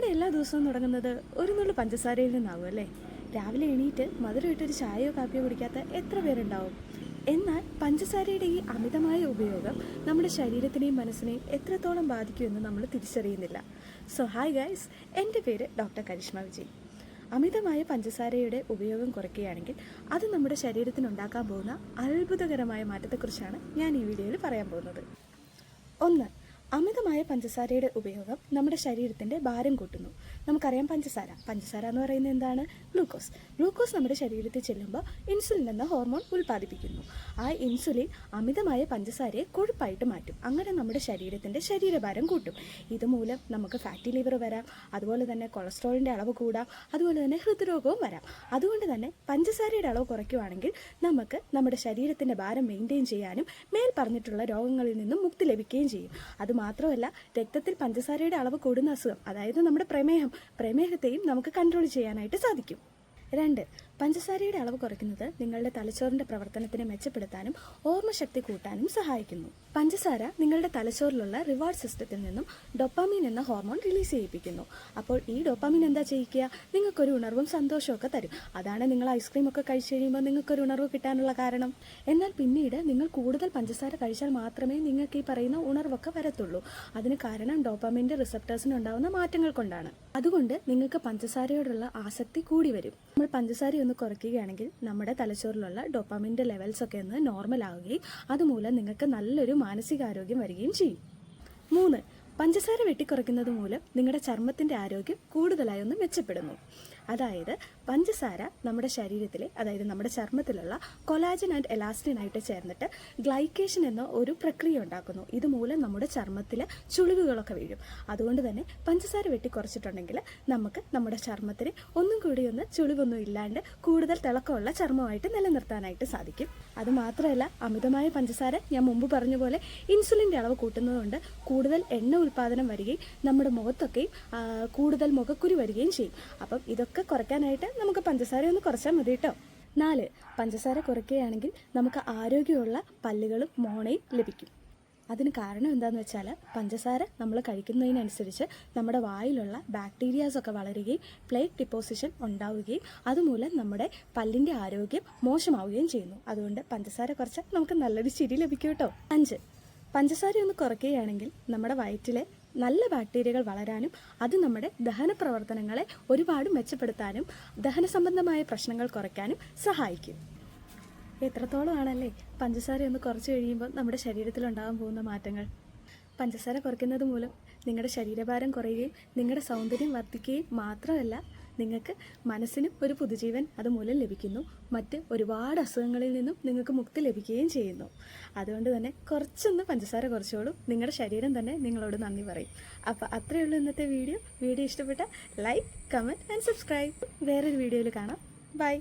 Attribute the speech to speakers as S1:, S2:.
S1: നമ്മുടെ എല്ലാ ദിവസവും തുടങ്ങുന്നത് ഒരു നുള്ളു പഞ്ചസാരയിൽ നിന്നാവും അല്ലേ? രാവിലെ എണീറ്റ് മധുരമിട്ടൊരു ചായയോ കാപ്പിയോ കുടിക്കാത്ത എത്ര പേരുണ്ടാവും? എന്നാൽ പഞ്ചസാരയുടെ ഈ അമിതമായ ഉപയോഗം നമ്മുടെ ശരീരത്തിനെയും മനസ്സിനെയും എത്രത്തോളം ബാധിക്കുമെന്ന് നമ്മൾ തിരിച്ചറിയുന്നില്ല. സോ ഹായ് ഗൈസ് എന്റെ പേര് ഡോക്ടർ കരിഷ്മ വിജയ് അമിതമായ പഞ്ചസാരയുടെ ഉപയോഗം കുറയ്ക്കുകയാണെങ്കിൽ അത് നമ്മുടെ ശരീരത്തിനുണ്ടാക്കാൻ പോകുന്ന അത്ഭുതകരമായ മാറ്റത്തെക്കുറിച്ചാണ് ഞാൻ ഈ വീഡിയോയിൽ പറയാൻ പോകുന്നത്. ഒന്ന് അമിതമായ പഞ്ചസാരയുടെ ഉപയോഗം നമ്മുടെ ശരീരത്തിന്റെ ഭാരം കൂട്ടുന്നു. നമുക്കറിയാം പഞ്ചസാര. പഞ്ചസാര എന്ന് പറയുന്നത് എന്താണ്? ഗ്ലൂക്കോസ്. ഗ്ലൂക്കോസ് നമ്മുടെ ശരീരത്തിൽ ചെല്ലുമ്പോൾ ഇൻസുലിൻ എന്ന ഹോർമോൺ ഉൽപ്പാദിപ്പിക്കുന്നു. ആ ഇൻസുലിൻ അമിതമായ പഞ്ചസാരയെ കൊഴുപ്പായിട്ട് മാറ്റും. അങ്ങനെ നമ്മുടെ ശരീരത്തിന്റെ ശരീരഭാരം കൂട്ടും. ഇതുമൂലം നമുക്ക് ഫാറ്റി ലിവർ വരാം അതുപോലെ തന്നെ കൊളസ്ട്രോളിന്റെ അളവ് കൂടാം അതുപോലെ തന്നെ ഹൃദ്രോഗവും വരാം. അതുകൊണ്ട് തന്നെ പഞ്ചസാരയുടെ അളവ് കുറയ്ക്കുവാണെങ്കിൽ നമുക്ക് നമ്മുടെ ശരീരത്തിന്റെ ഭാരം മെയിന്റെയിൻ ചെയ്യാനും മേൽ പറഞ്ഞിട്ടുള്ള രോഗങ്ങളിൽ നിന്നും മുക്തി ലഭിക്കുകയും ചെയ്യും. അതുമാത്രമല്ല രക്തത്തിൽ പഞ്ചസാരയുടെ അളവ് കൂടുന്ന അസുഖം അതായത് നമ്മുടെ പ്രമേഹം പ്രമേഹത്തെയും നമുക്ക് കൺട്രോൾ ചെയ്യാനായിട്ട് സാധിക്കും. രണ്ട് പഞ്ചസാരയുടെ അളവ് കുറയ്ക്കുന്നത് നിങ്ങളുടെ തലച്ചോറിന്റെ പ്രവർത്തനത്തിനെ മെച്ചപ്പെടുത്താനും ഓർമ്മശക്തി കൂട്ടാനും സഹായിക്കുന്നു. പഞ്ചസാര നിങ്ങളുടെ തലച്ചോറിലുള്ള റിവാർഡ് സിസ്റ്റത്തിൽ നിന്നും ഡൊപ്പാമീൻ എന്ന ഹോർമോൺ റിലീസ് ചെയ്യിപ്പിക്കുന്നു. അപ്പോൾ ഈ ഡൊപ്പാമീൻ എന്താ ചെയ്യിക്കുക? നിങ്ങൾക്കൊരു ഉണർവും സന്തോഷവും ഒക്കെ തരും. അതാണ് നിങ്ങൾ ഐസ്ക്രീം ഒക്കെ കഴിച്ചു കഴിയുമ്പോൾ നിങ്ങൾക്കൊരു ഉണർവ് കിട്ടാനുള്ള കാരണം. എന്നാൽ പിന്നീട് നിങ്ങൾ കൂടുതൽ പഞ്ചസാര കഴിച്ചാൽ മാത്രമേ നിങ്ങൾക്ക് ഈ പറയുന്ന ഉണർവൊക്കെ വരത്തുള്ളൂ. അതിന് കാരണം ഡോപ്പാമിന്റെ റിസപ്റ്റേഴ്സിന് ഉണ്ടാകുന്ന മാറ്റങ്ങൾ കൊണ്ടാണ്. അതുകൊണ്ട് നിങ്ങൾക്ക് പഞ്ചസാരയോടുള്ള ആസക്തി കൂടി വരും. നമ്മൾ പഞ്ചസാര ഒന്ന് കുറയ്ക്കുകയാണെങ്കിൽ നമ്മുടെ തലച്ചോറിലുള്ള ഡോപ്പാമിന്റെ ലെവൽസ് ഒക്കെ ഒന്ന് നോർമൽ ആവുകയും അതുമൂലം നിങ്ങൾക്ക് നല്ലൊരു മാനസികാരോഗ്യം വരികയും ചെയ്യും. മൂന്ന് പഞ്ചസാര വെട്ടിക്കുറയ്ക്കുന്നത് മൂലം നിങ്ങളുടെ ചർമ്മത്തിന്റെ ആരോഗ്യം കൂടുതലായി ഒന്ന് മെച്ചപ്പെടുന്നു. അതായത് പഞ്ചസാര നമ്മുടെ ശരീരത്തിലെ അതായത് നമ്മുടെ ചർമ്മത്തിലുള്ള കൊലാജൻ ആൻഡ് എലാസ്റ്റിൻ ആയിട്ട് ചേർന്നിട്ട് ഗ്ലൈക്കേഷൻ എന്ന ഒരു പ്രക്രിയ ഉണ്ടാക്കുന്നു. ഇതുമൂലം നമ്മുടെ ചർമ്മത്തിൽ ചുളിവുകളൊക്കെ വീഴും. അതുകൊണ്ട് തന്നെ പഞ്ചസാര വെട്ടി കുറച്ചിട്ടുണ്ടെങ്കിൽ നമുക്ക് നമ്മുടെ ചർമ്മത്തിന് ഒന്നും കൂടി ഒന്ന് ചുളിവൊന്നും ഇല്ലാണ്ട് കൂടുതൽ തിളക്കമുള്ള ചർമ്മമായിട്ട് നിലനിർത്താനായിട്ട് സാധിക്കും. അതുമാത്രമല്ല അമിതമായ പഞ്ചസാര ഞാൻ മുമ്പ് പറഞ്ഞ പോലെ ഇൻസുലിന്റെ അളവ് കൂട്ടുന്നതുകൊണ്ട് കൂടുതൽ എണ്ണ ഉൽപ്പാദനം വരികയും നമ്മുടെ മുഖത്തൊക്കെയും കൂടുതൽ മുഖക്കുരി വരികയും ചെയ്യും. അപ്പം ഇതൊക്കെ കുറയ്ക്കാനായിട്ട് നമുക്ക് പഞ്ചസാര ഒന്ന് കുറച്ചാൽ മതി കേട്ടോ നാല് പഞ്ചസാര കുറയ്ക്കുകയാണെങ്കിൽ നമുക്ക് ആരോഗ്യമുള്ള പല്ലുകളും മോണയും ലഭിക്കും. അതിന് കാരണം എന്താണെന്ന് വെച്ചാൽ പഞ്ചസാര നമ്മൾ കഴിക്കുന്നതിനനുസരിച്ച് നമ്മുടെ വായിലുള്ള ബാക്ടീരിയാസൊക്കെ വളരുകയും പ്ലേറ്റ് ഡിപ്പോസിഷൻ ഉണ്ടാവുകയും അതുമൂലം നമ്മുടെ പല്ലിന്റെ ആരോഗ്യം മോശമാവുകയും ചെയ്യുന്നു. അതുകൊണ്ട് പഞ്ചസാര കുറച്ചാൽ നമുക്ക് നല്ലൊരു ചിരി ലഭിക്കും കേട്ടോ അഞ്ച് പഞ്ചസാര ഒന്ന് കുറയ്ക്കുകയാണെങ്കിൽ നമ്മുടെ വയറ്റിലെ നല്ല ബാക്ടീരിയകൾ വളരാനും അത് നമ്മുടെ ദഹന പ്രവർത്തനങ്ങളെ ഒരുപാട് മെച്ചപ്പെടുത്താനും ദഹന സംബന്ധമായ പ്രശ്നങ്ങൾ കുറയ്ക്കാനും സഹായിക്കും. എത്രത്തോളം ആണല്ലേ പഞ്ചസാര ഒന്ന് കുറച്ച് കഴിയുമ്പോൾ നമ്മുടെ ശരീരത്തിൽ ഉണ്ടാകാൻ പോകുന്ന മാറ്റങ്ങൾ. പഞ്ചസാര കുറയ്ക്കുന്നത് മൂലം നിങ്ങളുടെ ശരീരഭാരം കുറയുകയും നിങ്ങളുടെ സൗന്ദര്യം വർദ്ധിക്കുകയും മാത്രമല്ല നിങ്ങൾക്ക് മനസ്സിനും ഒരു പുതുജീവൻ അതുമൂലം ലഭിക്കുന്നു. മറ്റ് ഒരുപാട് അസുഖങ്ങളിൽ നിന്നും നിങ്ങൾക്ക് മുക്തി ലഭിക്കുകയും ചെയ്യുന്നു. അതുകൊണ്ട് തന്നെ കുറച്ചൊന്ന് പഞ്ചസാര കുറച്ചോളൂ. നിങ്ങളുടെ ശരീരം തന്നെ നിങ്ങളോട് നന്ദി പറയും. അപ്പോൾ അത്രയേ ഉള്ളൂ ഇന്നത്തെ വീഡിയോ. വീഡിയോ ഇഷ്ടപ്പെട്ട ലൈക്ക് കമന്റ് ആൻഡ് സബ്സ്ക്രൈബ് വേറൊരു വീഡിയോയിൽ കാണാം. ബൈ